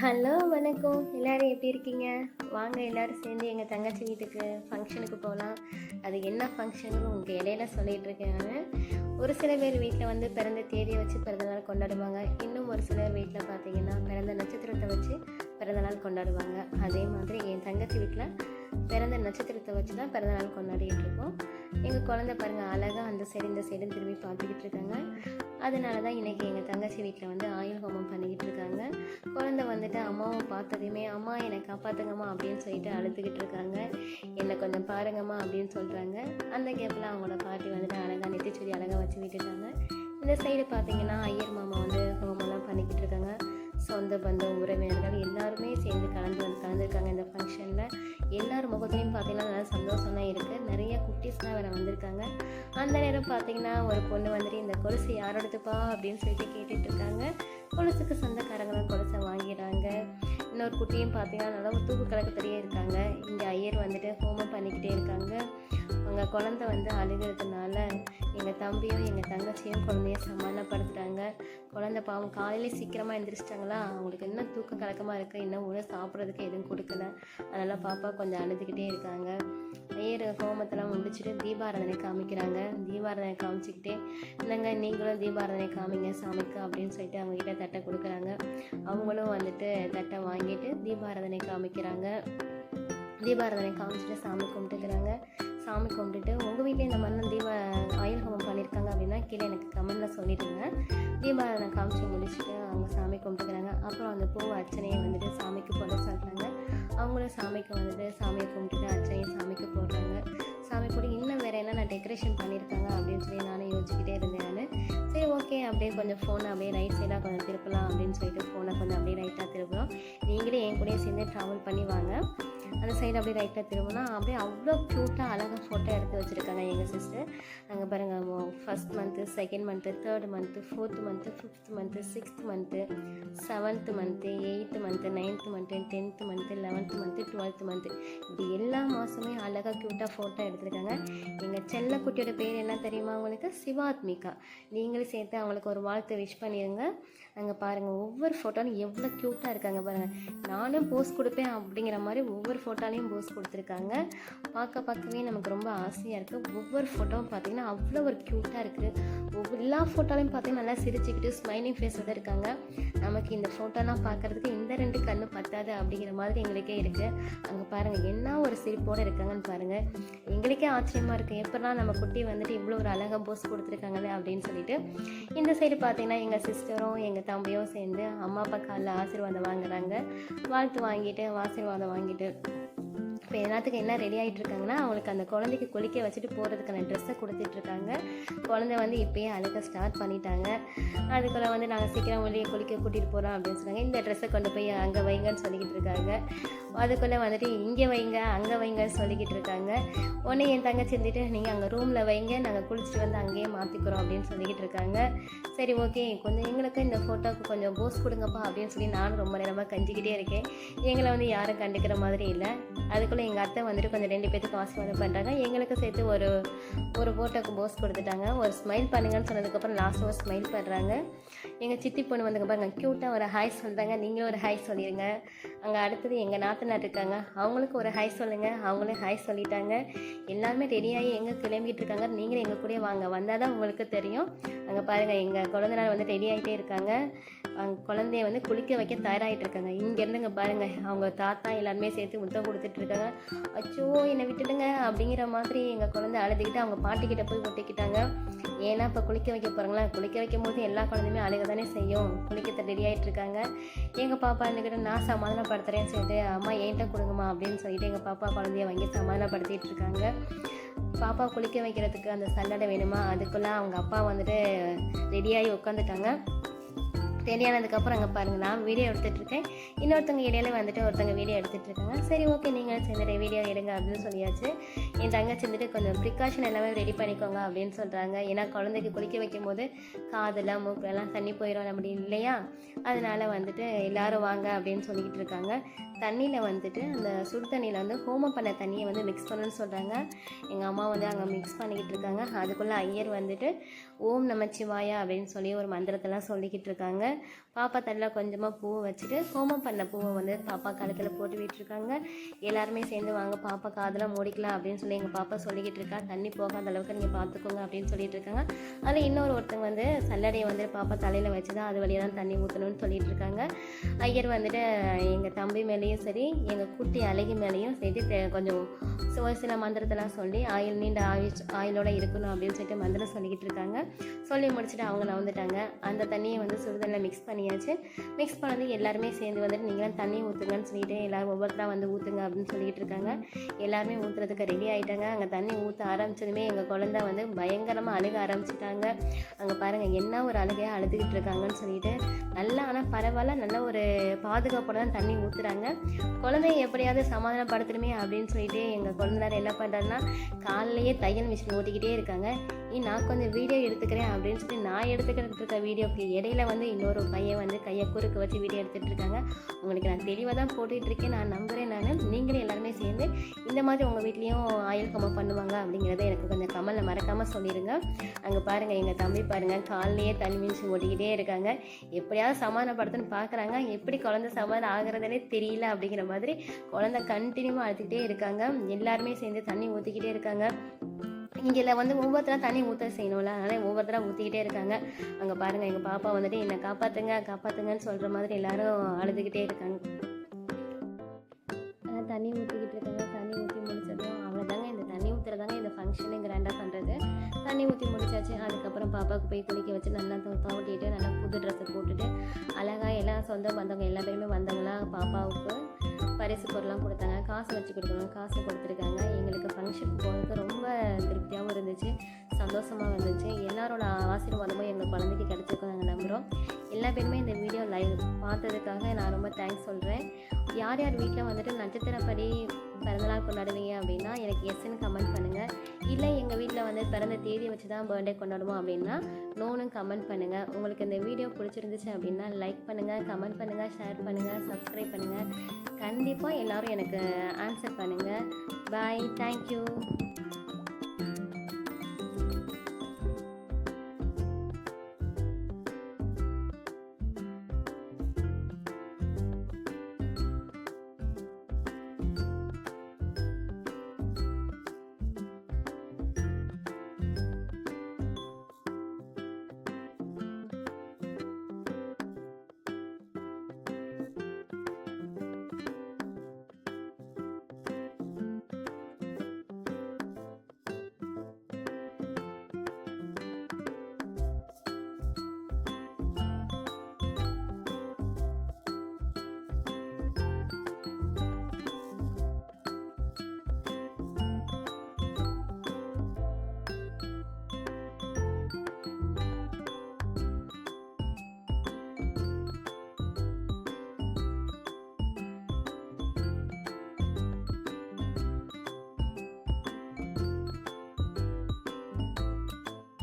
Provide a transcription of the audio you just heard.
Hello வணக்கம். எல்லாரும் எப்படி இருக்கீங்க? வாங்க எல்லாரும் சேர்ந்து எங்கள் தங்கச்சி வீட்டுக்கு ஃபங்க்ஷனுக்கு போகலாம் அது என்ன ஃபங்க்ஷன்னு உங்கள் இடையில சொல்லிட்டு இருக்கேன் ஒரு சில பேர் வீட்டில் வந்து பிறந்த தேதியை வச்சு பிறந்தநாள் கொண்டாடுவாங்க. இன்னும் ஒரு சிலர் வீட்டில் பார்த்தீங்கன்னா பிறந்த நட்சத்திரத்தை வச்சு பிறந்தநாள் கொண்டாடுவாங்க. அதே மாதிரி என் தங்கச்சி வீட்டில் பிறந்த நட்சத்திரத்தை வச்சு தான் பிறந்தநாள் கொண்டாடிட்டு இருக்கோம் எங்கள் குழந்தை பாருங்கள் அழகாக அந்த சைடு இந்த சைடு திரும்பி பார்த்துக்கிட்டு இருக்காங்க. அதனால தான் இன்றைக்கி எங்கள் தங்கச்சி வீட்டில் வந்து ஆயுள் ஹோமம் பண்ணிக்கிட்டு இருக்காங்க. குழந்தை வந்துட்டு அம்மாவை பார்த்ததையுமே அம்மா என்னை காப்பாற்றுங்கம்மா அப்படின்னு சொல்லிட்டு அழுத்துக்கிட்டு இருக்காங்க. என்னை கொஞ்சம் பாருங்கம்மா அப்படின்னு சொல்கிறாங்க அந்த கேப்பில் அவங்களோட பாட்டி வந்துட்டு அழகாக நெத்திச்சுடி அழகாக வச்சு விட்டுட்டாங்க. இந்த சைடு பார்த்தீங்கன்னா ஐயர் மாமா வந்து ஹோமெல்லாம் பண்ணிக்கிட்டு இருக்காங்க. சொந்த பந்தம் உறவினர்கள் எல்லாருமே சேர்ந்து கலந்து குட்டின்னு பார்த்தீங்கன்னா நல்லா சந்தோஷம் தான் இருக்குது நிறைய குட்டீஸ்லாம் வேறு வந்திருக்காங்க. அந்த நேரம் பார்த்தீங்கன்னா ஒரு பொண்ணு வந்துட்டு இந்த கொலுசு யாரோடதுப்பா அப்படின்னு சொல்லிட்டு கேட்டுட்டு இருக்காங்க. கொலுசுக்கு சொந்தக்காரங்களும் கொலுசை வாங்கிடுறாங்க. இன்னொரு குட்டியும் பார்த்தீங்கன்னா நல்லா தூக்கு கலக்கத்திலேயே இருக்காங்க. எங்கள் குழந்தை வந்து அழுகிறதுனால எங்கள் தம்பியும் எங்கள் தங்கச்சியும் குழந்தைய சமாதானப்படுத்துகிறாங்க குழந்தை பாவம் காலையிலே சீக்கிரமாக எழுந்திரிச்சிட்டாங்களா அவங்களுக்கு என்ன தூக்க கலக்கமாக இருக்குது இன்னும் உணவு சாப்பிட்றதுக்கு எதுவும் கொடுக்கல. அதனால் பாப்பா கொஞ்சம் அழுதுகிட்டே இருக்காங்க. ஐயர் ஹோமத்தெல்லாம் முடிச்சுட்டு தீபாராதனை காமிக்கிறாங்க. தீபாராதனை காமிச்சிக்கிட்டே இல்லைங்க நீங்களும் தீபாராதனை காமிங்க சாமிக்கு அப்படின்னு சொல்லிட்டு அவங்ககிட்ட தட்டை கொடுக்குறாங்க. அவங்களும் வந்துட்டு தட்டை வாங்கிட்டு தீபாராதனை காமிக்கிறாங்க. தீபாராதனை காமிச்சிட்டு சாமி கும்பிட்டுக்கிறாங்க. சாமி கும்பிட்டுட்டு உங்கள் வீட்டில் இந்த மாதிரி தீப ஆயுள் ஹோமம் பண்ணியிருக்காங்க அப்படின்னா கீழே எனக்கு கமெண்டில் சொல்லிடுங்க. தீபாராதனை காமிச்சு முடிச்சுட்டு அவங்க சாமி கும்பிட்டுக்கிறாங்க. அப்புறம் அந்த பூ அர்ச்சனையை வந்துட்டு சாமிக்கு போட சொல்கிறாங்க அவங்களும் சாமிக்கு வந்துட்டு சாமியை கும்பிட்டுட்டு அர்ச்சனையை சாமிக்கு போடுறாங்க. சாமி கூட இன்னும் வேறு என்னென்ன டெக்கரேஷன் பண்ணியிருக்காங்க அப்படின்னு சொல்லி நானும் யோசிச்சுக்கிட்டே இருந்தேன் நான். சரி ஓகே அப்படியே கொஞ்சம் ஃபோனை அப்படியே ரைட் சைடாக கொஞ்சம் திருப்பலாம் அப்படின்னு சொல்லிட்டு ஃபோனை கொஞ்சம் அப்படியே ரைட்டாக திருப்புறோம். நீங்களே என் கூட சேர்ந்து ட்ராவல் பண்ணி வாங்க. அந்த சைடு அப்படியே ரைட்டில் திரும்பினா அப்படியே அவ்வளோ க்யூட்டாக அழகாக ஃபோட்டோ எடுத்து வச்சுருக்காங்க எங்கள் சிஸ்டர் அங்கே பாருங்கள் first month second month third month fourth month fifth month sixth month seventh month eighth month ninth month tenth month eleventh month twelfth month இப்படி எல்லா மாதமே அழகாக க்யூட்டாக ஃபோட்டோ எடுத்திருக்காங்க. எங்கள் செல்லக்குட்டியோட பேர் என்ன தெரியுமா உங்களுக்கு? சிவாத்மிகா. நீங்களும் சேர்த்து அவங்களுக்கு ஒரு வாழ்த்து விஷ் பண்ணிடுங்க அங்கே பாருங்கள் ஒவ்வொரு ஃபோட்டோலும் எவ்வளோ க்யூட்டாக இருக்காங்க பாருங்கள் நானும் போஸ் கொடுப்பேன் அப்படிங்கிற மாதிரி ஒவ்வொரு ஃபோட்டோலையும் போஸ் கொடுத்துருக்காங்க. பார்க்க பார்க்கவே நமக்கு ரொம்ப ஆசையாக இருக்குது ஒவ்வொரு ஃபோட்டோவும் பார்த்தீங்கன்னா அவ்வளோ ஒரு க்யூட்டாக இருக்குது ஒவ்வொரு எல்லா ஃபோட்டோலையும் பார்த்தீங்கன்னா நல்லா சிரிச்சுக்கிட்டு ஸ்மைலிங் ஃபேஸோடு இருக்காங்க. நமக்கு இந்த ஃபோட்டோலாம் பார்க்குறதுக்கு இந்த ரெண்டு கண்ணு பத்தாது அப்படிங்கிற மாதிரி எங்களுக்கே இருக்குது அங்கே பாருங்கள் என்ன ஒரு சிரிப்போடு இருக்காங்கன்னு பாருங்கள் எங்களுக்கே ஆச்சரியமாக இருக்குது எப்படிலாம் நம்ம குட்டி வந்துட்டு இவ்வளோ ஒரு அழகாக போஸ் கொடுத்துருக்காங்களே அப்படின்னு சொல்லிட்டு இந்த சைடு பார்த்தீங்கன்னா எங்கள் சிஸ்டரும் எங்கள் தம்பியும் சேர்ந்து அம்மா அப்பா காலில் ஆசீர்வாதம் வாங்குறாங்க. வாழ்த்து வாங்கிட்டு ஆசீர்வாதம் வாங்கிட்டு Thank you. இப்போ எல்லாத்துக்கும் என்ன ரெடி ஆகிட்டு இருக்காங்கன்னா அவங்களுக்கு அந்த குழந்தைக்கு குளிக்க வச்சுட்டு போகிறதுக்கான ட்ரெஸ்ஸை கொடுத்துட்ருக்காங்க குழந்தை வந்து இப்போயே அழுக ஸ்டார்ட் பண்ணிட்டாங்க. அதுக்குள்ளே வந்து நாங்கள் சீக்கிரம் வெளியே குளிக்க கூட்டிகிட்டு போகிறோம் அப்படின்னு சொன்னாங்க இந்த ட்ரெஸ்ஸை கொண்டு போய் அங்கே வைங்கன்னு சொல்லிக்கிட்டு இருக்காங்க. அதுக்குள்ளே வந்துட்டு இங்கே வைங்க அங்கே வைங்கன்னு சொல்லிக்கிட்டு இருக்காங்க. உடனே என் தங்கச்சி இருந்துட்டு நீங்கள் அங்கே ரூமில் வைங்க நாங்கள் குளிச்சுட்டு வந்து அங்கேயே மாற்றிக்கிறோம் அப்படின்னு சொல்லிக்கிட்டு இருக்காங்க. சரி ஓகே கொஞ்சம் எங்களுக்கு இந்த ஃபோட்டோவுக்கு கொஞ்சம் போஸ் கொடுங்கப்பா அப்படின்னு சொல்லி நானும் ரொம்ப நேரமாக கஞ்சிக்கிட்டே இருக்கேன். எங்களை வந்து யாரும் கண்டுக்கிற மாதிரி இல்லை. அதுக்குள்ளே எங்கள் அத்தை வந்துட்டு கொஞ்சம் ரெண்டு பேர்த்துக்கு ஆசீர்வாதம் பண்ணுறாங்க எங்களுக்கு சேர்த்து ஒரு ஒரு போட்டோக்கு போஸ் கொடுத்துட்டாங்க. ஒரு ஸ்மைல் பண்ணுங்கன்னு சொன்னதுக்கப்புறம் லாஸ்ட் ஒரு ஸ்மைல் பண்ணுறாங்க எங்கள் சித்தி பொண்ணு வந்துங்க பாருங்க க்யூட்டாக ஒரு ஹாய் சொல்கிறாங்க நீங்களும் ஒரு ஹாய் சொல்லிடுங்க அங்கே அடுத்தது எங்கள் நாத்தனார் இருக்காங்க. அவங்களுக்கு ஒரு ஹாய் சொல்லுங்கள் அவங்களும் ஹாய் சொல்லிட்டாங்க. எல்லாருமே ரெடியாகி எங்கே கிளம்பிகிட்டு இருக்காங்க. நீங்களும் எங்கள் கூடயே வாங்க. வந்தால் தான் உங்களுக்கு தெரியும். அங்கே பாருங்கள் எங்கள் குழந்தைனார் வந்து ரெடி ஆகிட்டே இருக்காங்க. அவங்க குழந்தைய வந்து குளிக்க வைக்க தயாராகிட்டு இருக்காங்க. இங்கேருந்துங்க பாருங்கள் அவங்க தாத்தா எல்லாருமே சேர்த்து முத்தம் கொடுத்துட்ருக்காங்க இருக்காங்க அச்சோ என்னை விட்டுடுங்க அப்படிங்கிற மாதிரி எங்கள் குழந்தை அழுதுகிட்டு அவங்க பாட்டிக்கிட்ட போய் ஒட்டிக்கிட்டாங்க. ஏன்னா இப்போ குளிக்க வைக்க போகிறாங்களா குளிக்க வைக்கும் போது எல்லா குழந்தையுமே அழுக தானே செய்யும். குளிக்க ரெடி ஆகிட்டு இருக்காங்க எங்கள் பாப்பா இருந்துக்கிட்டு நான் சமாதானப்படுத்துகிறேன்னு சொல்லிட்டு அம்மா என்கிட்ட கொடுங்கம்மா அப்படின்னு சொல்லிட்டு எங்கள் பாப்பா குழந்தைய வாங்கி சமாதானப்படுத்திட்டு இருக்காங்க பாப்பா குளிக்க வைக்கிறதுக்கு அந்த சல்லடை வேணுமா? அதுக்குள்ளே அவங்க அப்பா வந்துட்டு ரெடியாகி உட்காந்துட்டாங்க ரெடியானதுக்கப்புறம் அங்கே பாருங்கள் நான் வீடியோ எடுத்துகிட்டு இருக்கேன் இன்னொருத்தவங்க இடையில வந்துட்டு ஒருத்தவங்க வீடியோ எடுத்துகிட்டு இருக்காங்க சரி ஓகே நீங்கள் சேர்ந்து வீடியோ எடுங்க அப்படின்னு சொல்லியாச்சு. என் தங்கச்சி வந்துட்டு கொஞ்சம் ப்ரிகாஷன் எல்லாமே ரெடி பண்ணிக்கோங்க அப்படின்னு சொல்கிறாங்க ஏன்னா குழந்தைக்கு குளிக்க வைக்கும் போது காதெல்லாம் மூக்கெல்லாம் தண்ணி போயிடும் அப்படி இல்லையா? அதனால் வந்துட்டு எல்லோரும் வாங்க அப்படின்னு சொல்லிக்கிட்டு இருக்காங்க. தண்ணியில் வந்துட்டு அந்த சுடு தண்ணியில் வந்து ஹோமம் பண்ண தண்ணியை வந்து மிக்ஸ் பண்ணணும்னு சொல்கிறாங்க எங்கள் அம்மா வந்து அங்கே மிக்ஸ் பண்ணிக்கிட்டு இருக்காங்க. அதுக்குள்ளே ஐயர் வந்துட்டு ஓம் நமச்சிவாயா அப்படின்னு சொல்லி ஒரு மந்திரத்தெல்லாம் சொல்லிக்கிட்டு இருக்காங்க. பாப்பா தலையில் கொஞ்சமாக பூவை வச்சுட்டு ஹோமம் பண்ண பூவை வந்து பாப்பா கழுத்தில் போட்டு விட்டுருக்காங்க. எல்லாருமே சேர்ந்து வாங்க பாப்பா காதெல்லாம் மூடிக்கலாம் அப்படின்னு சொல்லி எங்கள் பாப்பா சொல்லிக்கிட்டு இருக்கா. தண்ணி போகாத அளவுக்கு நீங்கள் பார்த்துக்கோங்க அப்படின்னு சொல்லிட்டு இருக்காங்க. அதில் இன்னொரு ஒருத்தங்க வந்து சல்லடையை வந்து பாப்பா தலையில் வச்சு தான் அது வழியாக தான் தண்ணி ஊற்றணும்னு சொல்லிட்டு இருக்காங்க. ஐயர் வந்துட்டு எங்கள் தம்பி மேலேயும் சரி எங்கள் குட்டி அழகி மேலேயும் சேர்த்து கொஞ்சம் ஒரு சில மந்திரத்தெல்லாம் சொல்லி ஆயில் நீண்ட ஆயுஷ் ஆயிலோட இருக்கணும் அப்படின்னு சொல்லிட்டு மந்திரம் சொல்லிக்கிட்டு இருக்காங்க. சொல்லி முடிச்சுட்டு அவங்க நவந்துட்டாங்க அந்த தண்ணியை வந்து சுடுதண்ணில் மிக்ஸ் பண்ணி பண்ணியாச்சு. மிக்ஸ் பண்ணது எல்லாருமே சேர்ந்து வந்துட்டு நீங்களும் தண்ணி ஊற்றுங்கன்னு சொல்லிட்டு எல்லோரும் ஒவ்வொருத்தராக வந்து ஊற்றுங்க அப்படின்னு சொல்லிட்டு இருக்காங்க. எல்லாருமே ஊற்றுறதுக்கு ரெடி ஆகிட்டாங்க அங்கே தண்ணி ஊற்ற ஆரம்பிச்சதுமே எங்கள் குழந்தை வந்து பயங்கரமாக அழுக ஆரம்பிச்சிட்டாங்க. அங்கே பாருங்கள் என்ன ஒரு அழுகையாக அழுதுகிட்டு இருக்காங்கன்னு சொல்லிட்டு நல்லா ஆனால் பரவாயில்ல நல்ல ஒரு பாதுகாப்போட தான் தண்ணி ஊற்றுறாங்க குழந்தைய எப்படியாவது சமாதானப்படுத்தணுமே அப்படின்னு சொல்லிட்டு எங்கள் குழந்தைனார் என்ன பண்ணுறாருன்னா காலையிலேயே தையல் மிஷின் ஓட்டிக்கிட்டே இருக்காங்க. நீ நான் கொஞ்சம் வீடியோ எடுத்துக்கிறேன் அப்படின்னு சொல்லி நான் எடுத்துக்கிட்டு இருக்க வீடியோக்கு இடையில வந்து இன்னொரு பையன் வந்து கையை குறுக்கு வச்சு வீடியோ எடுத்துகிட்டு இருக்காங்க. உங்களுக்கு நான் தெளிவாக தான் போட்டுட்டு இருக்கேன் நான் நம்புகிறேன் நான். நீங்களே எல்லாருமே சேர்ந்து இந்த மாதிரி உங்கள் வீட்லேயும் ஆயில் கம்ம பண்ணுவாங்க அப்படிங்கிறத எனக்கு கொஞ்சம் கமலில் மறக்காமல் சொல்லிடுங்க அங்கே பாருங்கள் எங்கள் தம்பி பாருங்கள் காலையே தண்ணி மிஞ்சி ஓட்டிக்கிட்டே இருக்காங்க. எப்படியாவது சமாதானப்படுத்துன்னு பார்க்குறாங்க எப்படி குழந்தை சமாதானம் ஆகுறதுனே தெரியல அப்படிங்கிற மாதிரி குழந்தை கண்டினியூவாக அழுத்திக்கிட்டே இருக்காங்க. எல்லாருமே சேர்ந்து தண்ணி ஊற்றிக்கிட்டே இருக்காங்க. இங்கே வந்து ஒவ்வொருத்தராக தண்ணி ஊற்ற செய்யணும்ல. அதனால் ஒவ்வொருத்தராக ஊற்றிக்கிட்டே இருக்காங்க. அங்கே பாருங்கள் எங்கள் பாப்பா வந்துட்டு என்னை காப்பாற்றுங்க காப்பாற்றுங்கன்னு சொல்கிற மாதிரி எல்லாரும் அழுதுகிட்டே இருக்காங்க. தண்ணி ஊற்றிக்கிட்டு இருக்காங்க தண்ணி ஊற்றி முடிச்சதும் அவ்வளோதாங்க இந்த தண்ணி ஊற்றுறதாங்க இந்த ஃபங்க்ஷனு கிராண்டாக பண்ணுறது தண்ணி ஊற்றி முடிச்சாச்சு. அதுக்கப்புறம் பாப்பாவுக்கு போய் குளிக்க வச்சு நல்லா தோட்டிட்டு நல்லா புது ட்ரெஸ்ஸை போட்டுட்டு அழகாக எல்லாம் சொந்த பந்தவங்க எல்லா பேருமே வந்தவங்களாம் பாப்பாவுக்கு பரிசு பொருளாக கொடுத்தாங்க. காசு வச்சு கொடுக்கணும். காசு கொடுத்துருக்காங்க. எங்களுக்கு ஃபங்க்ஷனுக்கு போகிறதுக்கு ரொம்ப திருப்தியாகவும் இருந்துச்சு சந்தோஷமாக இருந்துச்சு. எல்லாரோட ஆசீர்வாதமும் எங்கள் குழந்தைக்கு கிடச்சிருக்கும் நாங்கள் நம்புகிறோம் எல்லா பேருமே இந்த வீடியோ லைவ் பார்த்ததுக்காக நான் ரொம்ப தேங்க்ஸ் சொல்கிறேன் யார் யார் வீட்டில் வந்துட்டு நட்சத்திரப்படி பிறந்தநாள் கொண்டாடுவீங்க அப்படின்னா எனக்கு எஸ்ன்னு கமெண்ட் பண்ணுங்கள் இல்லை எங்கள் வீட்டில் வந்து பிறந்த தேதியை வச்சு தான் பர்த்டே கொண்டாடுவோம் அப்படின்னா நோன்னு கமெண்ட் பண்ணுங்கள் உங்களுக்கு இந்த வீடியோ பிடிச்சிருந்துச்சு அப்படின்னா லைக் பண்ணுங்கள் கமெண்ட் பண்ணுங்கள் ஷேர் பண்ணுங்கள் சப்ஸ்கிரைப் பண்ணுங்கள் கண்டிப்பாக எல்லோரும் எனக்கு ஆன்சர் பண்ணுங்கள் பாய் தேங்க்யூ